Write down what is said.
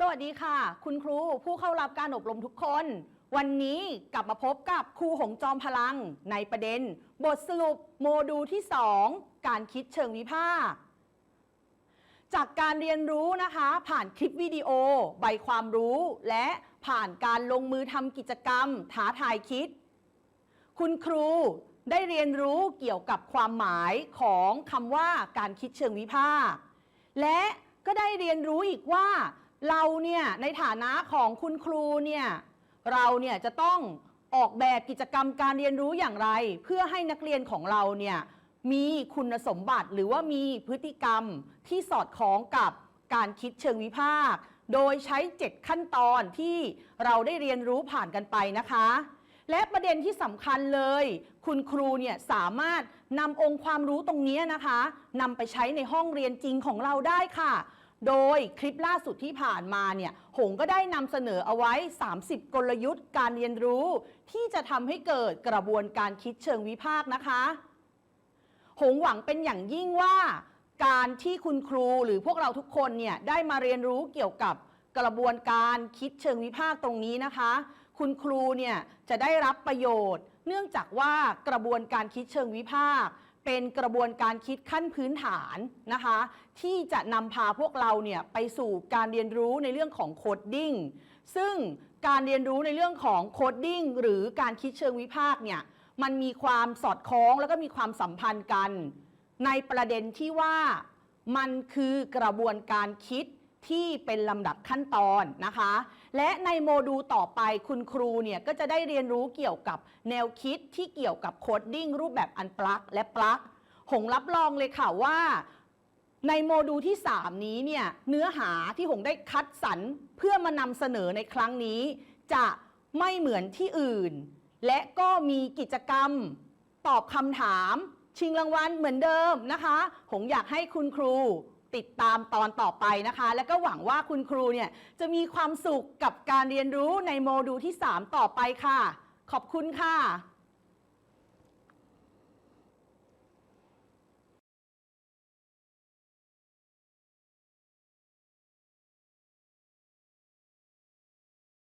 สวัสดีค่ะ คุณครูผู้เข้ารับการอบรมทุกคน วันนี้กลับมาพบกับครูหงจอมพลัง ในประเด็น บทสรุปโมดูลที่ 2 การคิดเชิงวิพากษ์จากการเรียนรู้นะคะ ผ่านคลิปวิดีโอ ใบความรู้ และผ่านการลงมือทำกิจกรรมท้าทายคิด คุณครูได้เรียนรู้เกี่ยวกับความหมายของคำว่าการคิดเชิงวิพากษ์และก็ได้เรียนรู้อีกว่า เราเนี่ยในฐานะของคุณครูเนี่ยเราเนี่ยจะต้องออกแบบกิจกรรมการเรียนรู้อย่างไร เพื่อให้นักเรียนของเราเนี่ยมีคุณสมบัติหรือว่ามีพฤติกรรมที่สอดคล้องกับการคิดเชิงวิพากษ์โดยใช้ 7 ขั้นตอนที่เราได้เรียนรู้ผ่านกันไปนะคะ และประเด็นที่สำคัญเลย คุณครูเนี่ยสามารถนำองค์ความรู้ตรงนี้นะคะนำไปใช้ในห้องเรียนจริงของเราได้ค่ะ โดยคลิปล่าสุดที่ผ่านมาเนี่ย หงก็ได้นำเสนอเอาไว้ 30 กลยุทธ์การเรียนรู้ ที่จะทำให้เกิดกระบวนการคิดเชิงวิพากษ์นะคะ หงหวังเป็นอย่างยิ่งว่า การที่คุณครูหรือพวกเราทุกคนเนี่ยได้มาเรียนรู้เกี่ยวกับกระบวนการคิดเชิงวิพากษ์ตรงนี้นะคะ คุณครูเนี่ยจะได้รับประโยชน์ เนื่องจากว่ากระบวนการคิดเชิงวิพากษ์ เป็นกระบวนการคิดขั้นพื้นฐานนะคะ ที่จะนำพาพวกเราเนี่ยไปสู่การเรียนรู้ในเรื่องของโคดดิ้งซึ่งการเรียนรู้ในเรื่องของโคดดิ้งหรือการคิดเชิงวิพากษ์เนี่ยมันมีความสอดคล้องแล้วก็มีความสัมพันธ์กัน ในประเด็นที่ว่ามันคือกระบวนการคิด ที่เป็นลำดับขั้นตอนนะคะ และในโมดูลต่อไปคุณครูเนี่ยก็จะได้เรียนรู้เกี่ยวกับแนวคิดที่เกี่ยวกับโคดดิ้งรูปแบบอันปลักและปลักหงรับรองเลยค่ะว่า ในโมดูลที่ 3 นี้เนี่ยเนื้อหาที่หงได้คัดสรรเพื่อมานำเสนอในครั้งนี้ จะไม่เหมือนที่อื่น และก็มีกิจกรรมตอบคำถาม ชิงรางวัลเหมือนเดิมนะคะ หงอยากให้คุณครู ติดตามตอนต่อไปนะคะ และก็หวังว่าคุณครูเนี่ยจะมีความสุขกับการเรียนรู้ในโมดูลที่ 3 ต่อไปค่ะ ขอบคุณค่ะ